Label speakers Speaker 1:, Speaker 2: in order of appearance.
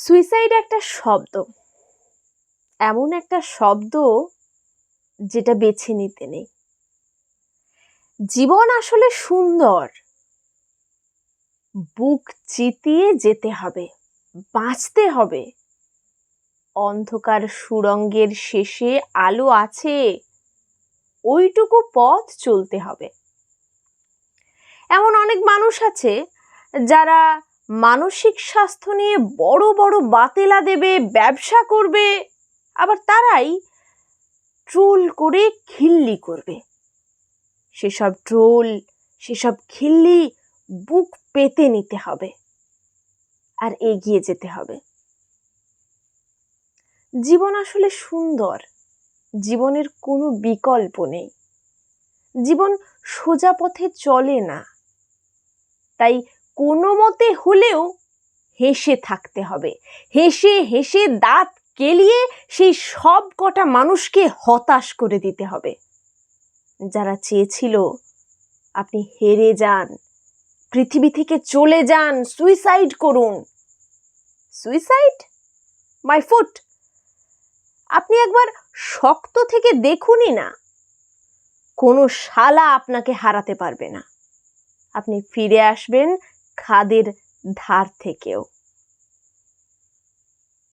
Speaker 1: Suicide একটা শব্দ। এমন একটা শব্দ যেটা বেছে নিতে নেই। জীবন আসলে সুন্দর। বুক চিতিয়ে যেতে হবে, বাঁচতে হবে। অন্ধকার সুরঙ্গের শেষে আলো আছে, ওইটুকু পথ চলতে হবে। এমন অনেক মানুষ আছে যারা মানসিক স্বাস্থ্য নিয়ে বড় বড় বাতেলা দেবে, ব্যবসা করবে, আবার তারাই ট্রোল করে খিল্লি করবে। সেসব ট্রোল, সেসব খিল্লি বুক পেতে নিতে হবে আর এগিয়ে যেতে হবে। জীবন আসলে সুন্দর, জীবনের কোনো বিকল্প নেই। জীবন সোজা পথে চলে না। তাই কোনো মতে হলেও হেসে থাকতে হবে। হেসে হেসে দাঁত কেলিয়ে সেই সব কটা মানুষকে হতাশ করে দিতে হবে। যারা চেয়েছিল আপনি হেরে যান, পৃথিবী থেকে চলে যান, সুইসাইড করুন। সুইসাইড? My foot! আপনি একবার শক্ত থেকে দেখুনই না, কোনো শালা আপনাকে হারাতে পারবে না। আপনি ফিরে আসবেন খাদের ধার থেকেও।